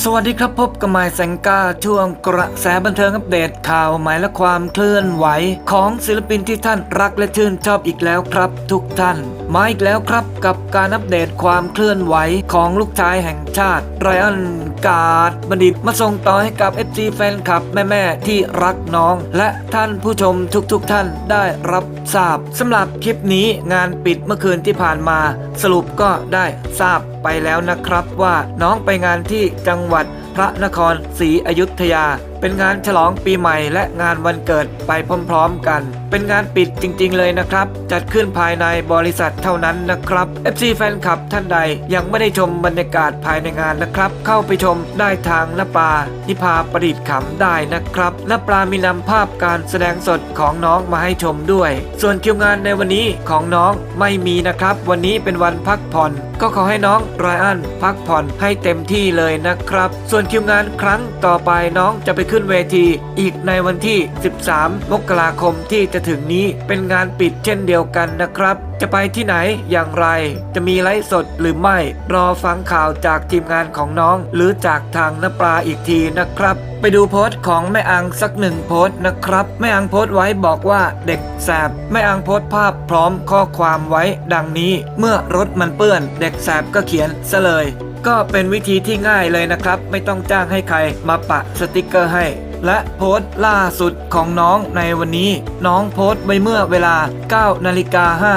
สวัสดีครับพบกับหมายแสงกาช่วงกระแสบันเทิงอัปเดตข่าวหมายและความเคลื่อนไหว ของศิลปินที่ท่านรักและชื่นชอบอีกแล้วครับ ทุกท่าน มาอีกแล้วครับกับการอัปเดตความเคลื่อนไหวของลูกชายแห่งชาติไรอันการ์ดบัณฑิตมาส่งต่อให้กับ FC แฟนคลับแม่ๆที่รักน้อง และท่านผู้ชมทุกๆทท่านได้รับทราบสำหรับคลิปนี้งานปิดเมื่อคืนที่ผ่านมา สรุปก็ได้ทราบไปแล้วนะครับว่าน้องไปงานที่จังังหวัดพระนครศรีอยุธยา เป็นงานฉลองปีใหม่และงานวันเกิดไปพร้อมๆกัน เป็นงานปิดจริงๆเลยนะครับ จัดขึ้นภายในบริษัทเท่านั้นนะครับ FC แฟนคลับท่านใดยังไม่ได้ชมบรรยากาศภายในงานนะครับ เข้าไปชมได้ทางนปลานิพาประดิษฐ์ขำได้นะครับนปลามีนำภาพการแสดงสดของน้องมาให้ชมด้วย ส่วนคิวงานในวันนี้ของน้องไม่มีนะครับ วันนี้เป็นวันพักผ่อน ก็ขอให้น้องไรอันพักผ่อนให้เต็มที่เลยนะครับ ส่วนคิวงานครั้งต่อไปน้องจะไปขึ้นเวทีอีกในวันที่ 13 มกราคมที่จะถึงนี้เป็นงานปิดเช่นเดียวกันนะครับ จะไปที่ไหนอย่างไร จะมีไลฟ์สดหรือไม่ รอฟังข่าวจากทีมงานของน้อง หรือจากทางนปลาอีกทีนะครับ ไปดูโพสต์ของแม่อังสักหนึ่งโพสต์นะครับ แม่อังโพสต์ไว้บอกว่าเด็กแสบแม่อังโพสต์ภาพพร้อมข้อความไว้ดังนี้ เมื่อรถมันเปื้อน เด็กแสบก็เขียนซะเลย ก็เป็นวิธีที่ง่ายเลยนะครับ ไม่ต้องจ้างให้ใครมาปะสติกเกอร์ให้ และโพสต์ล่าสุดของน้องในวันนี้ น้องโพสต์ไว้เมื่อเวลา 9 นาฬิกา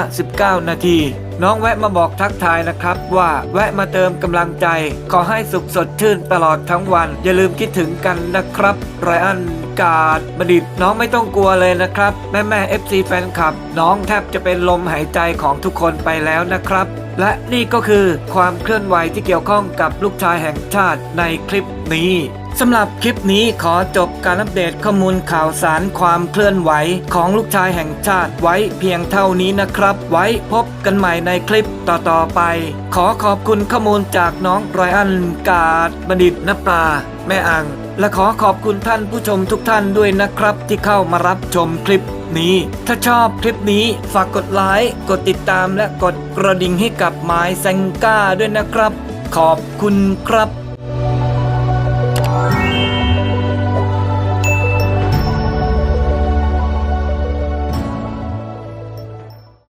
59 นาทีน้องแวะมาบอกทักทายนะครับว่าแวะมาเติมกำลังใจ ขอให้สุขสดชื่นตลอดทั้งวัน อย่าลืมคิดถึงกันนะครับไรอันกาดบดิตน้องไม่ต้องกลัวเลยนะครับ แม่แม่ FC แฟนคลับ น้องแทบจะเป็นลมหายใจของทุกคนไปแล้วนะครับ และนี่ก็คือความเคลื่อนไหวที่เกี่ยวข้องกับลูกชายแห่งชาติในคลิปนี้สำหรับคลิปนี้ขอจบการอัปเดตข้อมูลข่าวสารความเคลื่อนไหวของลูกชายแห่งชาติไว้เพียงเท่านี้นะครับ ไว้พบกันใหม่ในคลิปต่อๆไป ขอขอบคุณข้อมูลจากน้องไรอันกาดบัณฑิตนปลา แม่อัง และขอขอบคุณท่านผู้ชมทุกท่านด้วยนะครับ ที่เข้ามารับชมคลิป นี้ ถ้าชอบคลิปนี้ฝากกดไลค์ กดติดตามและกดกระดิ่งให้กับไม้แซงก้าด้วยนะครับ ขอบคุณครับ